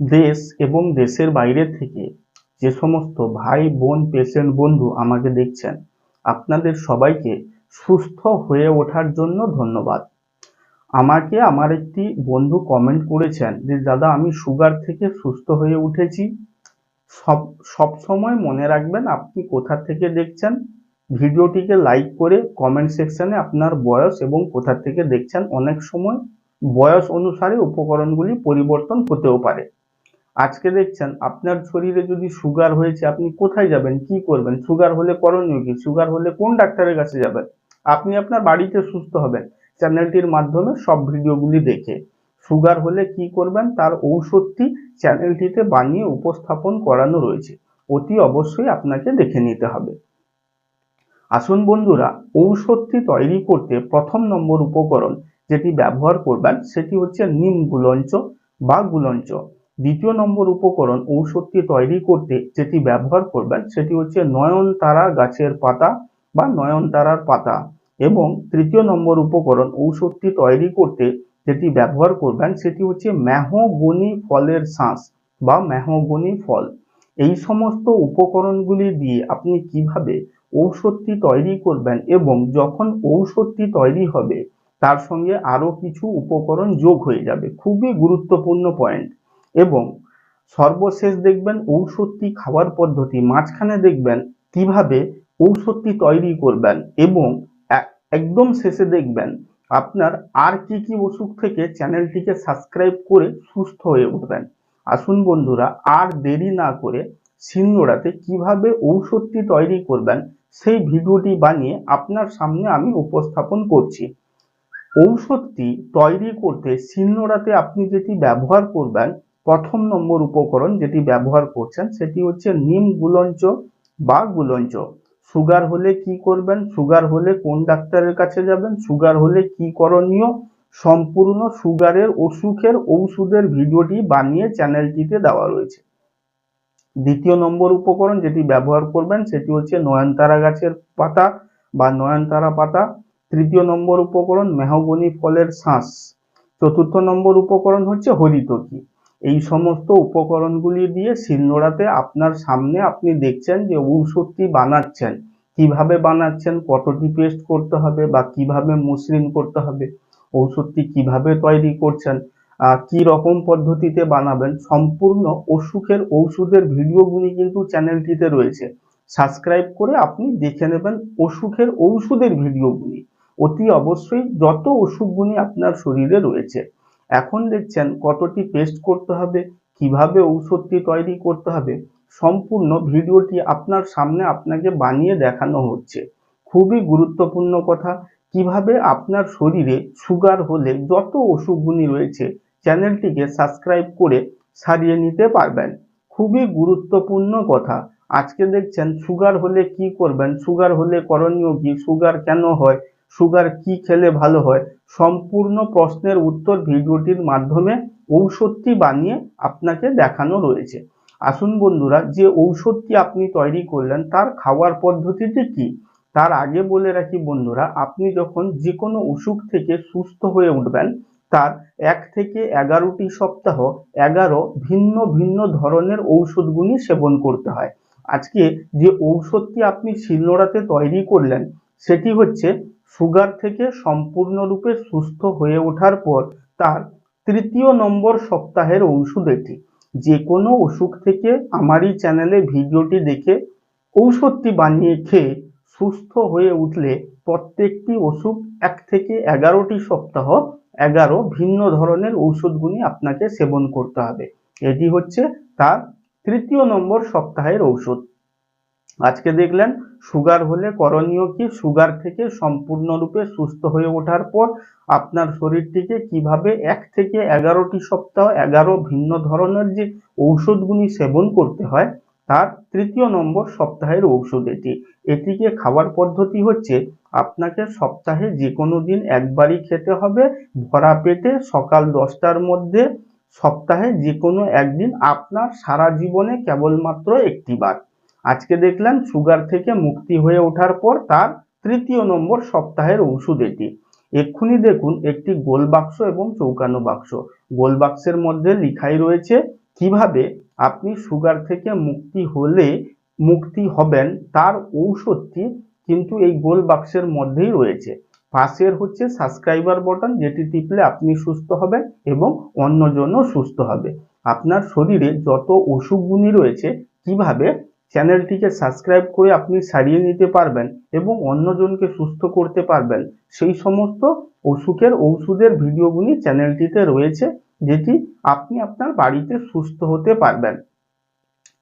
দেশ এবং দেশের বাইরে থেকে যে সমস্ত ভাই, বোন পেশেন্ট বন্ধু আমাকে দেখছেন, আপনাদের সবাইকে সুস্থ হয়ে ওঠার জন্য ধন্যবাদ। আমাকে আমার একটি বন্ধু কমেন্ট করেছেন যে, দাদা, আমি সুগার থেকে সুস্থ হয়ে উঠেছি। সব সব সময় মনে রাখবেন আপনি কোথা থেকে দেখছেন? ভিডিওটিকে লাইক করে কমেন্ট সেকশনে আপনার বয়স এবং কোথা থেকে দেখছেন? অনেক সময় বয়স অনুসারে উপকরণগুলি পরিবর্তন হতেও পারে। আজকে দেখছেন আপনার শরীরে যদি সুগার হয়েছে, আপনি কোথায় যাবেন? কি করবেন? সুগার হলে করণীয় কি? সুগার হলে কোন ডাক্তারের কাছে যাবেন? আপনি আপনার বাড়িতে সুস্থ হবেন। চ্যানেলটির মাধ্যমে সব ভিডিওগুলি দেখে। সুগার হলে কি করবেন? তার ঔষধটি চ্যানেলটিতে বানিয়ে উপস্থাপন করানো রয়েছে। অতি অবশ্যই আপনাকে দেখে নিতে হবে। আসুন বন্ধুরা, ঔষধটি তৈরি করতে প্রথম নম্বর উপকরণ যেটি ব্যবহার করবেন সেটি হচ্ছে নিম গুলঞ্চ বা গুলঞ্চ। দ্বিতীয় নম্বর উপকরণ ঔষধটি তৈরি করতে যেটি ব্যবহার করবেন সেটি হচ্ছে নয়নতারা গাছের পাতা বা নয়নতারার পাতা এবং তৃতীয় নম্বর উপকরণ ঔষধটি তৈরি করতে যেটি ব্যবহার করবেন সেটি হচ্ছে মেহগনি ফলের শাঁস বা মেহগনি ফল। এই সমস্ত উপকরণগুলি দিয়ে আপনি কীভাবে ঔষধটি তৈরি করবেন এবং যখন ঔষধটি তৈরি হবে, তার সঙ্গে আরও কিছু উপকরণ যোগ হয়ে যাবে। খুবই গুরুত্বপূর্ণ পয়েন্ট এবং সর্বশেষ দেখবেন ঔষধটি খাওয়ার পদ্ধতি, মাঝখানে দেখবেন কীভাবে ঔষধটি তৈরি করবেন এবং একদম শেষে দেখবেন আপনার আর কি কি অসুখ থেকে চ্যানেলটিকে সাবস্ক্রাইব করে সুস্থ হয়ে উঠবেন। আসুন বন্ধুরা, আর দেরি না করে সিন্নোড়াতে কীভাবে ঔষধটি তৈরি করবেন সেই ভিডিওটি বানিয়ে আপনার সামনে আমি উপস্থাপন করছি। ঔষধটি তৈরি করতে শিলনোড়াতে আপনি যেটি ব্যবহার করবেন প্রথম নম্বর উপকরণ যেটি ব্যবহার করছেন সেটি হচ্ছে নিম গুলঞ্চ বা গুলঞ্চ। সুগার হলে কি করবেন? সুগার হলে কোন ডাক্তারের কাছে যাবেন? সুগার হলে কি করণীয়? সম্পূর্ণ সুগারের অসুখের ঔষধের ভিডিওটি বানিয়ে চ্যানেলটিতে দেওয়া রয়েছে। দ্বিতীয় নম্বর উপকরণ যেটি ব্যবহার করবেন সেটি হচ্ছে নয়নতারা গাছের পাতা বা নয়নতারা পাতা। তৃতীয় নম্বর উপকরণ মেহগনি ফলের শাঁস। চতুর্থ নম্বর উপকরণ হচ্ছে হরিতকি। এই সমস্ত উপকরণগুলি দিয়ে শিলনোড়াতে আপনার সামনে আপনি দেখছেন যে ঔষধটি বানাচ্ছেন। কীভাবে বানাচ্ছেন, কতটি পেস্ট করতে হবে বা কীভাবে মসৃণ করতে হবে, ঔষধটি কীভাবে তৈরি করছেন কি রকম পদ্ধতিতে বানাবেন, সম্পূর্ণ অসুখের ঔষধের ভিডিওগুলি কিন্তু চ্যানেলটিতে রয়েছে। সাবস্ক্রাইব করে আপনি দেখে নেবেন অসুখের ঔষধের ভিডিওগুলি। অতি অবশ্যই যত অসুখগুলি আপনার শরীরে রয়েছে। এখন দেখছেন কতটি পেস্ট করতে হবে, কীভাবে ঔষধটি তৈরি করতে হবে, সম্পূর্ণ ভিডিওটি আপনার সামনে আপনাকে বানিয়ে দেখানো হচ্ছে। খুবই গুরুত্বপূর্ণ কথা, কীভাবে আপনার শরীরে সুগার হলে যত অসুখগুলি রয়েছে, চ্যানেলটিকে সাবস্ক্রাইব করে সারিয়ে নিতে পারবেন। খুবই গুরুত্বপূর্ণ কথা, আজকে দেখছেন সুগার হলে কি করবেন সুগার হলে করণীয় কি সুগার কেন হয় সুগার কি খেলে ভালো হয়? সম্পূর্ণ প্রশ্নের উত্তর ভিডিওটির মাধ্যমে ঔষধটি বানিয়ে আপনাকে দেখানো রয়েছে। আসুন বন্ধুরা, যে ঔষধটি আপনি তৈরি করলেন, তার খাওয়ার পদ্ধতিটি কি? তার আগে বলে রাখি বন্ধুরা, আপনি যখন যে কোনো অসুখ থেকে সুস্থ হয়ে উঠবেন, তার এক থেকে এগারোটি সপ্তাহ, এগারো ভিন্ন ভিন্ন ধরনের ঔষধগুলি সেবন করতে হয়। আজকে যে ঔষধটি আপনি শিলনোড়াতে তৈরি করলেন, সেটি হচ্ছে সুগার থেকে সম্পূর্ণরূপে সুস্থ হয়ে ওঠার পর তার তৃতীয় নম্বর সপ্তাহের ঔষধ এটি যে কোনো অসুখ থেকে আমারই চ্যানেলে ভিডিওটি দেখে ঔষধটি বানিয়ে খেয়ে সুস্থ হয়ে উঠলে প্রত্যেকটি অসুখ এক থেকে এগারোটি সপ্তাহ, এগারো ভিন্ন ধরনের ঔষধগুলি আপনাকে সেবন করতে হবে। এটি হচ্ছে তার তৃতীয় নম্বর সপ্তাহের ঔষধ। আজকে দেখলেন, সুগার হলে করণীয় কি? সুগার থেকে সম্পূর্ণরূপে সুস্থ হয়ে ওঠার পর আপনার শরীরটিকে কীভাবে এক থেকে এগারোটি সপ্তাহ, এগারো ভিন্ন ধরনের যে ঔষধগুলি সেবন করতে হয়, তার তৃতীয় নম্বর সপ্তাহের ঔষধ এটি। এটিকে খাওয়ার পদ্ধতি হচ্ছে, আপনাকে সপ্তাহে যে কোনো দিন একবারই খেতে হবে, ভরা পেটে সকাল দশটার মধ্যে সপ্তাহে যে কোনো একদিন। আপনার সারা জীবনে কেবলমাত্র একটি বার। আজকে দেখলেন সুগার থেকে মুক্তি হয়ে ওঠার পর তার তৃতীয় নম্বর সপ্তাহের ঔষধ এটি। এক্ষুনি দেখুন একটি গোল বাক্স এবং চৌকানো বাক্স। গোল বাক্সের মধ্যে লিখাই রয়েছে, কীভাবে আপনি সুগার থেকে মুক্তি হলে মুক্তি হবেন তার ঔষধটি কিন্তু এই গোল বাক্সের মধ্যেই রয়েছে। পাশের হচ্ছে সাবস্ক্রাইবার বটন যেটি টিপলে আপনি সুস্থ হবেন এবং অন্যজনও সুস্থ হবে। আপনার শরীরে যত অসুখগুলি রয়েছে, কীভাবে চ্যানেলটিকে সাবস্ক্রাইব করে আপনি সারিয়ে নিতে পারবেন এবং অন্যজনকে সুস্থ করতে পারবেন। সেই সমস্ত অসুখের ঔষধের ভিডিওগুলি চ্যানেলটিতে রয়েছে, যেটি আপনি আপনার বাড়িতে সুস্থ হতে পারবেন।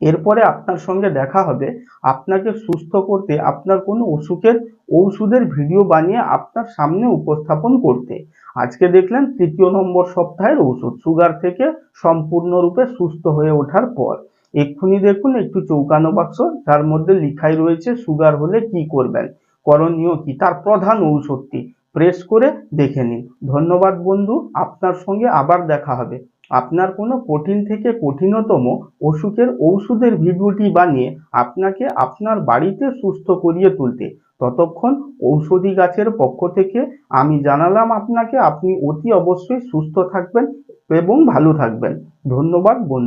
এরপরে আপনার সঙ্গে দেখা হবে। আপনাকে সুস্থ করতে আপনার কোনো অসুখের ঔষধের ভিডিও বানিয়ে আপনার সামনে উপস্থাপন করতে। আজকে দেখলেন তৃতীয় নম্বর সপ্তাহের ওষুধ সুগার থেকে সম্পূর্ণরূপে সুস্থ হয়ে ওঠার পর। এক্ষুনি দেখুন, একটু চৌকানো বাক্স, তার মধ্যে লিখাই রয়েছে, সুগার হলে কি করবেন? করণীয় কি? তার প্রধান ঔষধটি। প্রেস করে দেখে নিন। ধন্যবাদ বন্ধু, আপনার সঙ্গে আবার দেখা হবে। আপনার কোনো কঠিন থেকে কঠিনতম অসুখের ঔষধের ভিডিওটি বানিয়ে আপনাকে আপনার বাড়িতে সুস্থ করিয়ে তুলতে। ততক্ষণ ঔষধি গাছের পক্ষ থেকে আমি জানালাম আপনাকে, আপনি অতি অবশ্যই সুস্থ থাকবেন এবং ভালো থাকবেন। ধন্যবাদ বন্ধু।